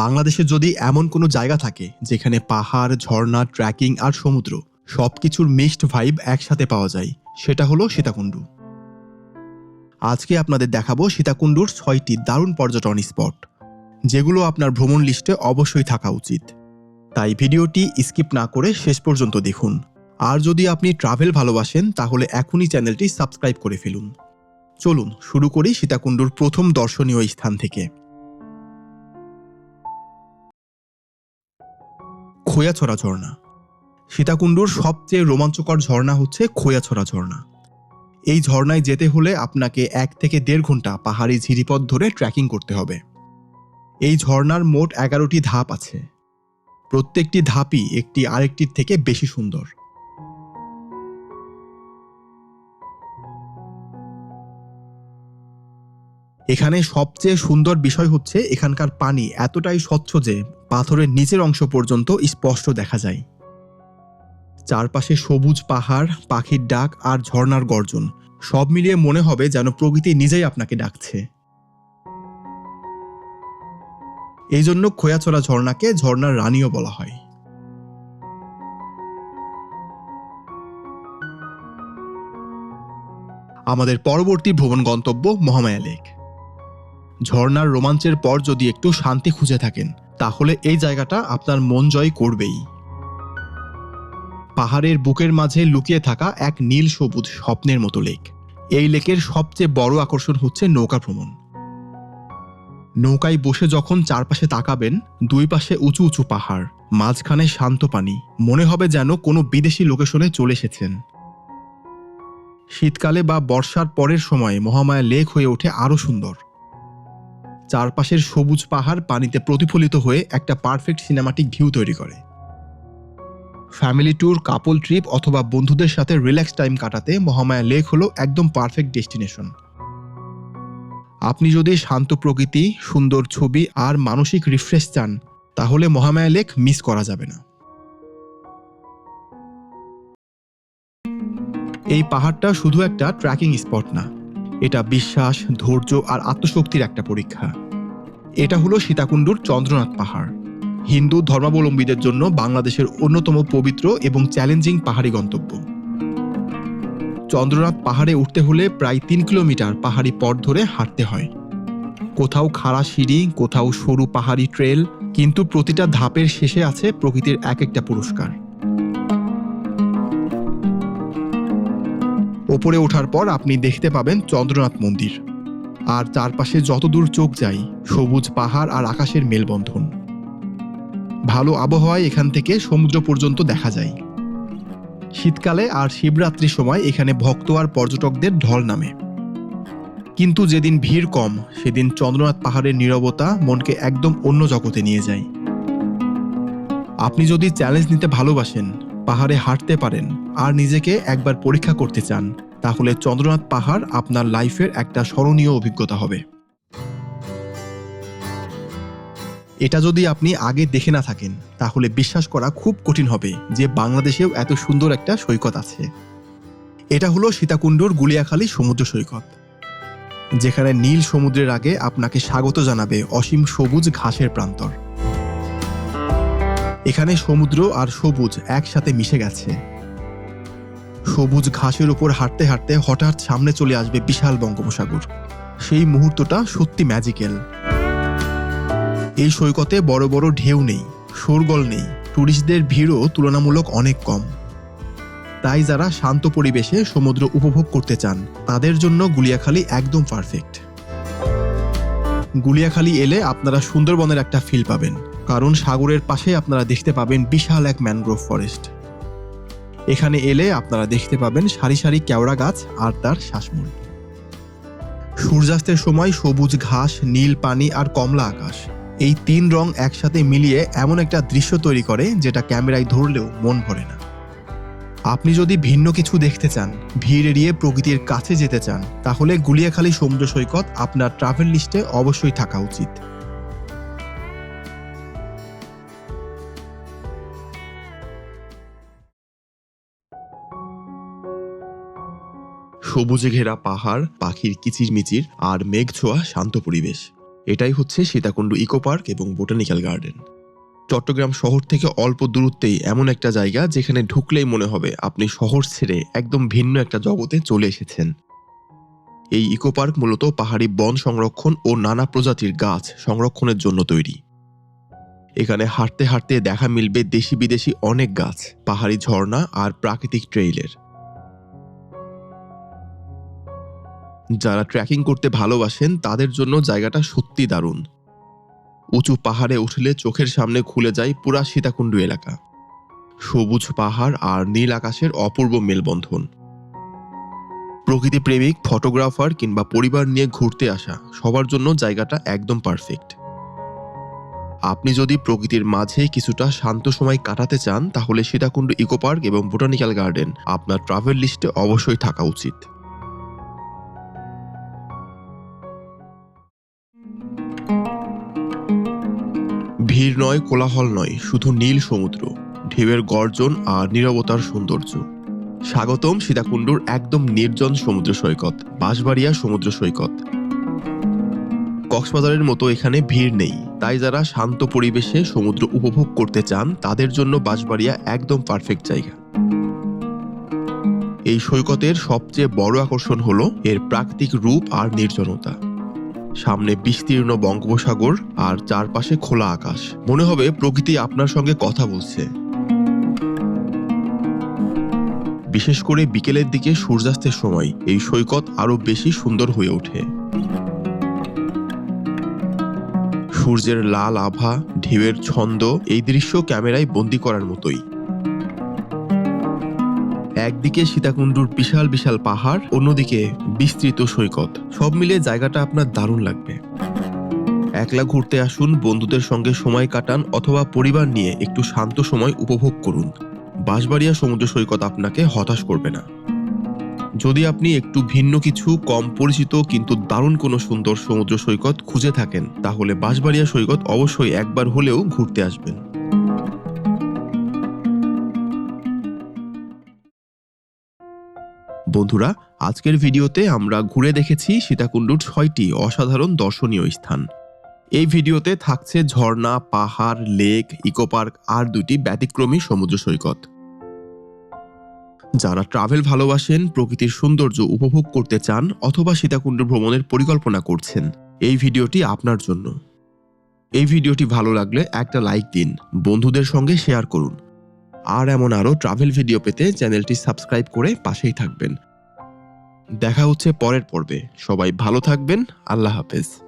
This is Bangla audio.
বাংলাদেশে যদি এমন কোনো জায়গা থাকে যেখানে পাহাড়, ঝর্ণা ট্রেকিং আর সমুদ্র সবকিছুর মিক্সড ভাইব একসাথে পাওয়া যায়, সেটা হলো সীতাকুণ্ডু। আজকে আপনাদের দেখাবো সীতাকুণ্ডুর ছয়টি দারুণ পর্যটন স্পট, যেগুলো আপনার ভ্রমণ লিস্টে অবশ্যই থাকা উচিত। তাই ভিডিওটি স্কিপ না করে শেষ পর্যন্ত দেখুন। আর যদি আপনি ট্রাভেল ভালোবাসেন, তাহলে এখনই চ্যানেলটি সাবস্ক্রাইব করে ফেলুন। চলুন শুরু করি সীতাকুণ্ডুর প্রথম দর্শনীয় স্থান থেকে। খোয়াছড়া ঝর্ণা। সীতাকুণ্ডুর সবচেয়ে রোমাঞ্চকর ঝর্ণা হচ্ছে খোয়াছড়া ঝর্ণা। এই ঝর্ণায় যেতে হলে আপনাকে এক থেকে দেড় ঘণ্টা পাহাড়ি ঝিরিপথ ধরে ট্রেকিং করতে হবে। এই ঝর্ণার মোট এগারোটি ধাপ আছে। প্রত্যেকটি ধাপই একটি আরেকটির থেকে বেশি সুন্দর। এখানে সবচেয়ে সুন্দর বিষয় হচ্ছে এখানকার পানি এতটাই স্বচ্ছ যে পাথরের নিচের অংশ পর্যন্ত স্পষ্ট দেখা যায়। চারপাশে সবুজ পাহাড়, পাখির ডাক আর ঝর্ণার গর্জন, সব মিলিয়ে মনে হবে যেন প্রকৃতি নিজেই আপনাকে ডাকছে। এই জন্য খোয়াছড়া ঝর্ণাকে ঝর্ণার রানীও বলা হয়। আমাদের পরবর্তী ভ্রমণ গন্তব্য মহামায়া লেক। ঝর্ণার রোমাঞ্চের পর যদি একটু শান্তি খুঁজে থাকেন, তাহলে এই জায়গাটা আপনার মন জয় করবেই। পাহাড়ের বুকের মাঝে লুকিয়ে থাকা এক নীল সবুজ স্বপ্নের মতো লেক। এই লেকের সবচেয়ে বড় আকর্ষণ হচ্ছে নৌকা ভ্রমণ। নৌকায় বসে যখন চারপাশে তাকাবেন, দুই পাশে উঁচু উঁচু পাহাড়, মাঝখানে শান্ত পানি, মনে হবে যেন কোনো বিদেশি লোকেশনে চলে এসেছেন। শীতকালে বা বর্ষার পরের সময়ে মহামায়া লেক হয়ে ওঠে আরও সুন্দর। চারপাশের সবুজ পাহাড় পানিতে প্রতিফলিত হয়ে একটা পারফেক্ট সিনেমাটিক ভিউ তৈরি করে। ফ্যামিলি ট্যুর, কাপল ট্রিপ অথবা বন্ধুদের সাথে রিল্যাক্স টাইম কাটাতে মহামায়া লেক হলো একদম পারফেক্ট ডেস্টিনেশন। আপনি যদি শান্ত প্রকৃতি, সুন্দর ছবি আর মানসিক রিফ্রেশ চান, তাহলে মহামায়া লেক মিস করা যাবে না। এই পাহাড়টা শুধু একটা ট্র্যাকিং স্পট না, এটা বিশ্বাস, ধৈর্য আর আত্মশক্তির একটা পরীক্ষা। এটা হলো সীতাকুণ্ডুর চন্দ্রনাথ পাহাড়। হিন্দু ধর্মাবলম্বীদের জন্য বাংলাদেশের অন্যতম পবিত্র এবং চ্যালেঞ্জিং পাহাড়ি গন্তব্য। চন্দ্রনাথ পাহাড়ে উঠতে হলে প্রায় তিন কিলোমিটার পাহাড়ি পথ ধরে হাঁটতে হয়। কোথাও খাড়া সিঁড়ি, কোথাও সরু পাহাড়ি ট্রেল, কিন্তু প্রতিটা ধাপের শেষে আছে প্রকৃতির এক একটা পুরস্কার। ওপরে ওঠার পর আপনি দেখতে পাবেন চন্দ্রনাথ মন্দির। আর চারপাশে যতদূর চোখ যায় সবুজ পাহাড় আর আকাশের মেলবন্ধন। ভালো আবহাওয়ায় এখান থেকে সমুদ্র পর্যন্ত দেখা যায়। শীতকালে আর শিবরাত্রির সময় এখানে ভক্ত আর পর্যটকদের ঢল নামে। কিন্তু যেদিন ভিড় কম, সেদিন চন্দ্রনাথ পাহাড়ের নীরবতা মনকে একদম অন্য জগতে নিয়ে যায়। আপনি যদি চ্যালেঞ্জ নিতে ভালোবাসেন, পাহাড়ে হাঁটতে পারেন, আর নিজেকে একবার পরীক্ষা করতে চান তাহলে চন্দ্রনাথ পাহাড় আপনার লাইফের একটা স্মরণীয় অভিজ্ঞতা হবে। এটা যদি আপনি আগে দেখে না থাকেন, তাহলে বিশ্বাস করা খুব কঠিন হবে যে বাংলাদেশেও এত সুন্দর একটা সৈকত আছে। এটা হলো সীতাকুণ্ডর গুলিয়াখালী সমুদ্র সৈকত, যেখানে নীল সমুদ্রের আগে আপনাকে স্বাগত জানাবে অসীম সবুজ ঘাসের প্রান্তর। এখানে সমুদ্র আর সবুজ একসাথে মিশে গেছে। সবুজ ঘাসের উপর হাঁটতে হাঁটতে হঠাৎ সামনে চলে আসবে বিশাল বঙ্গোপসাগর। সেই মুহূর্তটা সত্যি ম্যাজিক্যাল এই সৈকতে বড় বড় ঢেউ নেই, শোরগোল নেই ট্যুরিস্টদের ভিড়ও তুলনামূলক অনেক কম। তাই যারা শান্ত পরিবেশে সমুদ্র উপভোগ করতে চান, তাদের জন্য গুলিয়াখালী একদম পারফেক্ট গুলিয়াখালী এলে আপনারা সুন্দরবনের একটা ফিল পাবেন, কারণ সাগরের পাশে আপনারা দেখতে পাবেন বিশাল এক ম্যানগ্রোভ ফরেস্ট এখানে এলে আপনারা দেখতে পাবেন সারি সারি কেওড়া গাছ আর তার শ্বাসমূল। সূর্যাস্তের সময় সবুজ ঘাস, নীল পানি আর কমলা আকাশ। এই তিন রং একসাথে মিলিয়ে এমন একটা দৃশ্য তৈরি করে যেটা ক্যামেরায় ধরলেও মন ভরে না। আপনি যদি ভিন্ন কিছু দেখতে চান, ভিড় এড়িয়ে প্রকৃতির কাছে যেতে চান, তাহলে গুলিয়াখালী সমুদ্র সৈকত আপনার ট্রাভেল লিস্টে অবশ্যই থাকা উচিত। সবুজে ঘেরা পাহাড়, পাখির কিচিরমিচির আর মেঘ ছোঁয়া শান্ত পরিবেশ। এটাই হচ্ছে সীতাকুণ্ড ইকো পার্ক এবং বোটানিক্যাল গার্ডেন। চট্টগ্রাম শহর থেকে অল্প দূরত্বেই এমন একটা জায়গা যেখানে ঢুকলেই মনে হবে আপনি শহর ছেড়ে একদম ভিন্ন একটা জগতে চলে এসেছেন। এই ইকো পার্ক মূলত পাহাড়ি বন সংরক্ষণ ও নানা প্রজাতির গাছ সংরক্ষণের জন্য তৈরি। এখানে হাঁটতে হাঁটতে দেখা মিলবে দেশি বিদেশি অনেক গাছ, পাহাড়ি ঝর্ণা আর প্রাকৃতিক ট্রেইলের। যারা ট্রেকিং করতে ভালোবাসেন, তাদের জন্য জায়গাটা সত্যি দারুণ। উঁচু পাহাড়ে উঠলে চোখের সামনে খুলে যায় পুরা সীতাকুণ্ডু এলাকা। সবুজ পাহাড় আর নীল আকাশের অপূর্ব মেলবন্ধন। প্রকৃতি প্রেমিক ফটোগ্রাফার কিংবা পরিবার নিয়ে ঘুরতে আসা, সবার জন্য জায়গাটা একদম পারফেক্ট আপনি যদি প্রকৃতির মাঝে কিছুটা শান্ত সময় কাটাতে চান, তাহলে সীতাকুণ্ড ইকো পার্ক এবং বোটানিক্যাল গার্ডেন আপনার ট্রাভেল লিস্টে অবশ্যই থাকা উচিত। ভিড় নয়, কোলাহল নয়, শুধু নীল সমুদ্র, ঢেউয়ের গর্জন আর নীরবতার সৌন্দর্য। স্বাগতম সীতাকুণ্ডুর একদম নির্জন সমুদ্র সৈকত, বাঁশবাড়িয়া সমুদ্র সৈকত। কক্সবাজারের মতো এখানে ভিড় নেই, তাই যারা শান্ত পরিবেশে সমুদ্র উপভোগ করতে চান, তাদের জন্য বাঁশবাড়িয়া একদম পারফেক্ট জায়গা। এই সৈকতের সবচেয়ে বড় আকর্ষণ হলো এর প্রাকৃতিক রূপ আর নির্জনতা। সামনে বিস্তীর্ণ বঙ্গোপসাগর আর চারপাশে খোলা আকাশ। মনে হবে প্রকৃতি আপনার সঙ্গে কথা বলছে। বিশেষ করে বিকেলের দিকে সূর্যাস্তের সময় এই সৈকত আরও বেশি সুন্দর হয়ে ওঠে। সূর্যের লাল আভা, ঢেউয়ের ছন্দ এই দৃশ্য ক্যামেরায় বন্দি করার মতোই। একদিকে সীতাকুণ্ডুর বিশাল বিশাল পাহাড়, অন্যদিকে বিস্তৃত সৈকত। সব মিলিয়ে জায়গাটা আপনার দারুণ লাগবে। একলা ঘুরতে আসুন, বন্ধুদের সঙ্গে সময় কাটান, অথবা পরিবার নিয়ে একটু শান্ত সময় উপভোগ করুন। বাঁশবাড়িয়া সমুদ্র সৈকত আপনাকে হতাশ করবে না। যদি আপনি একটু ভিন্ন কিছু, কম পরিচিত, কিন্তু দারুণ কোনো সুন্দর সমুদ্র সৈকত খুঁজে থাকেন, তাহলে বাঁশবাড়িয়া সৈকত অবশ্যই একবার হলেও ঘুরতে আসবেন। বন্ধুরা, আজকের ভিডিওতে আমরা ঘুরে দেখেছি সীতাকুণ্ডুর ছয়টি অসাধারণ দর্শনীয় স্থান। এই ভিডিওতে থাকছে ঝর্ণা, পাহাড়, লেক ইকো পার্ক আর দুটি ব্যতিক্রমী সমুদ্র সৈকত। যারা ট্রাভেল ভালোবাসেন, প্রকৃতির সৌন্দর্য উপভোগ করতে চান অথবা সীতাকুণ্ড ভ্রমণের পরিকল্পনা করছেন, এই ভিডিওটি আপনার জন্য। এই ভিডিওটি ভালো লাগলে একটা লাইক দিন, বন্ধুদের সঙ্গে শেয়ার করুন। আর এমন আরও ট্রাভেল ভিডিও পেতে চ্যানেলটি সাবস্ক্রাইব করে পাশেই থাকবেন। দেখা হচ্ছে পরের পর্বে। সবাই ভালো থাকবেন। আল্লাহ হাফেজ।